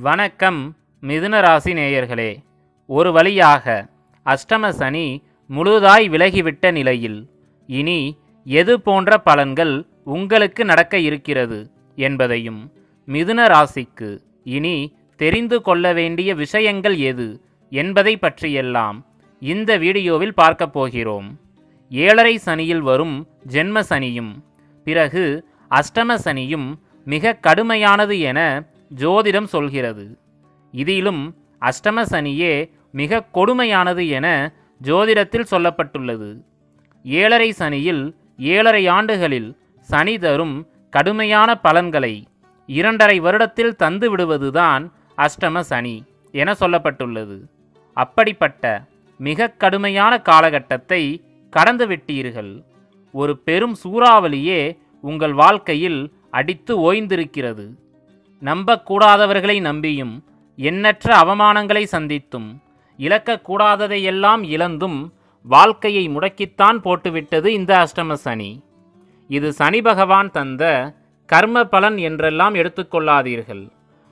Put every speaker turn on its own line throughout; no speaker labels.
வணக்கம் மிதுன ராசி நேயர்களே. ஒரு வழியாக அஷ்டம சனி முழுதாய் விலகிவிட்ட நிலையில் இனி எது போன்ற பலன்கள் உங்களுக்கு நடக்க இருக்கிறது என்பதையும் மிதுன ராசிக்கு இனி தெரிந்து கொள்ள வேண்டிய விஷயங்கள் எது என்பதை பற்றியெல்லாம் இந்த வீடியோவில் பார்க்கப் போகிறோம். ஏழரை சனியில் வரும் ஜென்ம சனியும் பிறகு அஷ்டம சனியும் மிக கடுமையானது என ஜோதிடம் சொல்கிறது. இதிலும் அஷ்டம சனியே மிக கொடுமையானது என ஜோதிடத்தில் சொல்லப்பட்டுள்ளது. ஏழரை சனியில் ஏழரை ஆண்டுகளில் சனி தரும் கடுமையான பலன்களை இரண்டரை வருடத்தில் தந்து விடுவதுதான் அஷ்டம சனி என சொல்லப்பட்டுள்ளது. அப்படிப்பட்ட மிக கடுமையான காலகட்டத்தை கடந்துவிட்டீர்கள் ஒரு பெரும் சூறாவளியே உங்கள் வாழ்க்கையில் அடித்து ஓய்ந்திருக்கிறது. நம்பக்கூடாதவர்களை நம்பியும் எண்ணற்ற அவமானங்களை சந்தித்தும் இழக்கக்கூடாததையெல்லாம் இழந்தும் வாழ்க்கையை முடக்கித்தான் போட்டுவிட்டது இந்த அஷ்டம சனி. இது சனி பகவான் தந்த கர்ம பலன் என்றெல்லாம் எடுத்துக்கொள்ளாதீர்கள்.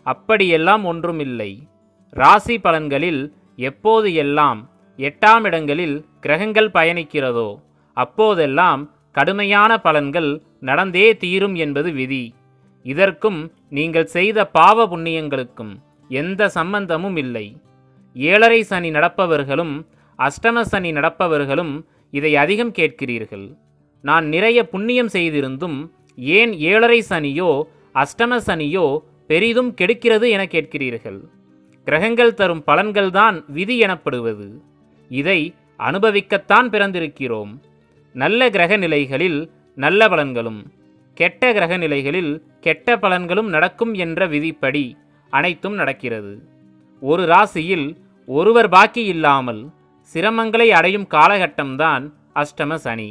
அப்படியெல்லாம் ஒன்றுமில்லை. ராசி பலன்களில் எப்போது எல்லாம் எட்டாம் இடங்களில் கிரகங்கள் பயணிக்கிறதோ அப்போதெல்லாம் கடுமையான பலன்கள் நடந்தே தீரும் என்பது விதி. இதற்கும் நீங்கள் செய்த பாவ புண்ணியங்களுக்கும் எந்த சம்பந்தமும் இல்லை. ஏழரை சனி நடப்பவர்களும் அஷ்டம சனி நடப்பவர்களும் இதை அதிகம் கேட்கிறீர்கள். நான் நிறைய புண்ணியம் செய்திருந்தும் ஏன் ஏழரை சனியோ அஷ்டம சனியோ பெரிதும் கெடுக்கிறது என கேட்கிறீர்கள். கிரகங்கள் தரும் பலன்கள்தான் விதி எனப்படுவது. இதை அனுபவிக்கத்தான் பிறந்திருக்கிறோம். நல்ல கிரக நிலைகளில் நல்ல பலன்களும் கெட்ட கிரக நிலைகளில் கெட்ட பலன்களும் நடக்கும் என்ற விதிப்படி அனைத்தும் நடக்கிறது. ஒரு ராசியில் ஒருவர் பாக்கி இல்லாமல் சிரமங்களை அடையும் காலகட்டம்தான் அஷ்டம சனி.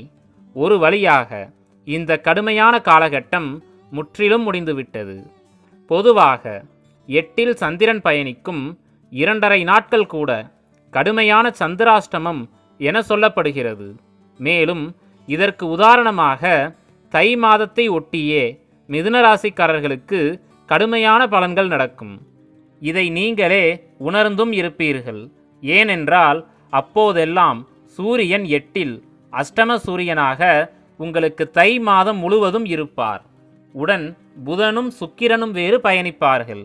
ஒரு வழியாக இந்த கடுமையான காலகட்டம் முற்றிலும் முடிந்துவிட்டது. பொதுவாக எட்டில் சந்திரன் பயணிக்கும் இரண்டரை நாட்கள் கூட கடுமையான சந்திராஷ்டமம் என சொல்லப்படுகிறது. மேலும் இதற்கு உதாரணமாக தை மாதத்தை ஒட்டியே மிதுன ராசிக்காரர்களுக்கு கடுமையான பலன்கள் நடக்கும். இதை நீங்களே உணர்ந்தும் இருப்பீர்கள். ஏனென்றால் அப்போதெல்லாம் சூரியன் எட்டில் அஷ்டம சூரியனாக உங்களுக்கு தை மாதம் முழுவதும் இருப்பார். உடன் புதனும் சுக்கிரனும் வேறு பயணிப்பார்கள்.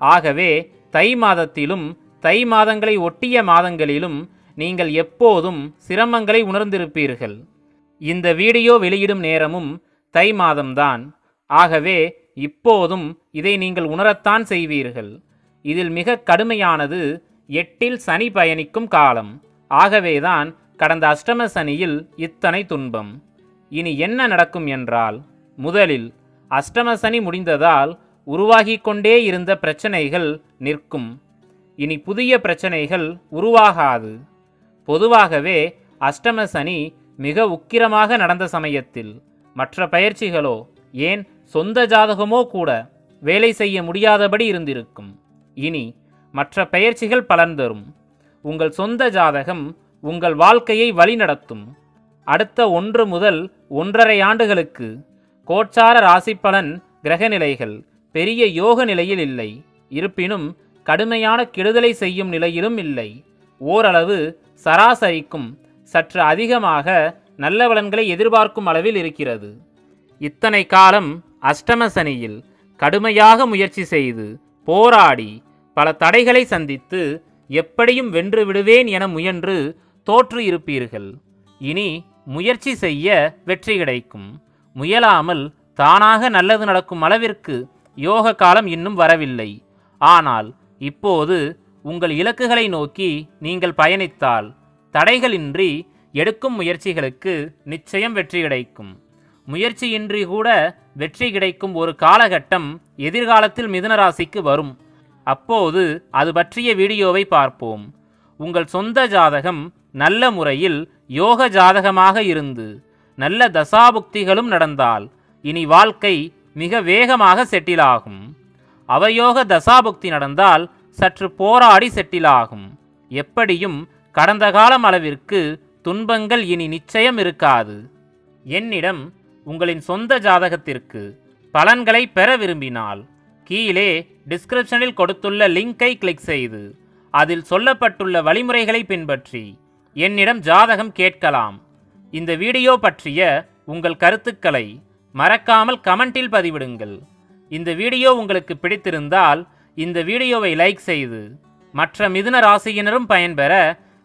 ஆகவே தை மாதத்திலும் தை மாதங்களை ஒட்டிய மாதங்களிலும் நீங்கள் எப்போதும் சிரமங்களை உணர்ந்திருப்பீர்கள். இந்த வீடியோ வெளியிடும் நேரமும் தை மாதம்தான். ஆகவே இப்போதும் இதை நீங்கள் உணரத்தான் செய்வீர்கள். இதில் மிக கடுமையானது எட்டில் சனி பயணிக்கும் காலம். ஆகவேதான் கடந்த அஷ்டம சனியில் இத்தனை துன்பம். இனி என்ன நடக்கும் என்றால் முதலில் அஷ்டம சனி முடிந்ததால் உருவாகி கொண்டே இருந்த பிரச்சனைகள் நிற்கும். இனி புதிய பிரச்சனைகள் உருவாகாது. பொதுவாகவே அஷ்டம சனி மிக உக்கிரமாக நடந்த சமயத்தில் மற்ற பயிற்சிகளோ ஏன் சொந்த ஜாதகமோ கூட வேலை செய்ய முடியாதபடி இருந்திருக்கும். இனி மற்ற பயிற்சிகள் பலன் தரும். உங்கள் சொந்த ஜாதகம் உங்கள் வாழ்க்கையை வழிநடத்தும். அடுத்த ஒன்று முதல் ஒன்றரை ஆண்டுகளுக்கு கோட்சார ராசி பலன் கிரகநிலைகள் பெரிய யோக நிலையில் இல்லை. இருப்பினும் கடுமையான கெடுதலை செய்யும் நிலையிலும் இல்லை. ஓரளவு சராசரிக்கும் சற்று அதிகமாக நல்ல பலன்களை எதிர்பார்க்கும் அளவில் இருக்கிறது. இத்தனை காலம் அஷ்டம சனியில் கடுமையாக முயற்சி செய்து போராடி பல தடைகளை சந்தித்து எப்படியும் வென்று விடுவேன் என முயன்று தோற்று இருப்பீர்கள். இனி முயற்சி செய்ய வெற்றி கிடைக்கும். முயலாமல் தானாக நல்லது நடக்கும் அளவிற்கு யோக காலம் இன்னும் வரவில்லை. ஆனால் இப்போது உங்கள் இலக்குகளை நோக்கி நீங்கள் பயணித்தால் தடைகளின்றி எடுக்கும் முயற்சிகளுக்கு நிச்சயம் வெற்றி கிடைக்கும். முயற்சியின்றி கூட வெற்றி கிடைக்கும் ஒரு காலகட்டம் எதிர்காலத்தில் மிதுனராசிக்கு வரும். அப்போது அது பற்றிய வீடியோவை பார்ப்போம். உங்கள் சொந்த ஜாதகம் நல்ல முறையில் யோக ஜாதகமாக இருந்து நல்ல தசாபுக்திகளும் நடந்தால் இனி வாழ்க்கை மிக வேகமாக செட்டிலாகும். அவயோக தசாபுக்தி நடந்தால் சற்று போராடி செட்டிலாகும். எப்படியும் கடந்த காலம் அளவிற்கு துன்பங்கள் இனி நிச்சயம் இருக்காது. என்னிடம் உங்களின் சொந்த ஜாதகத்திற்கு பலன்களை பெற விரும்பினால் கீழே டிஸ்கிரிப்ஷனில் கொடுத்துள்ள லிங்கை கிளிக் செய்து அதில் சொல்லப்பட்டுள்ள வழிமுறைகளை பின்பற்றி என்னிடம் ஜாதகம் கேட்கலாம். இந்த வீடியோ பற்றிய உங்கள் கருத்துக்களை மறக்காமல் கமெண்டில் பதிவிடுங்கள். இந்த வீடியோ உங்களுக்கு பிடித்திருந்தால் இந்த வீடியோவை லைக் செய்து மற்ற மிதுன ராசியினரும் பயன்பெற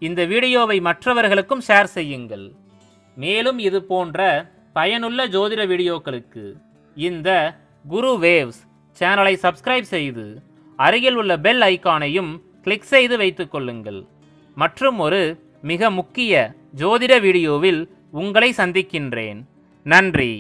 இந்த வீடியோவை மற்றவர்களுக்கும் ஷேர் செய்யுங்கள். மேலும் இது போன்ற பயனுள்ள ஜோதிட வீடியோக்களுக்கு இந்த குரு வேவ்ஸ் சேனலை சப்ஸ்கிரைப் செய்து அருகில் உள்ள பெல் ஐகானையும் கிளிக் செய்து வைத்துக் கொள்ளுங்கள். மற்றும் ஒரு மிக முக்கிய ஜோதிட வீடியோவில் உங்களை சந்திக்கின்றேன். நன்றி.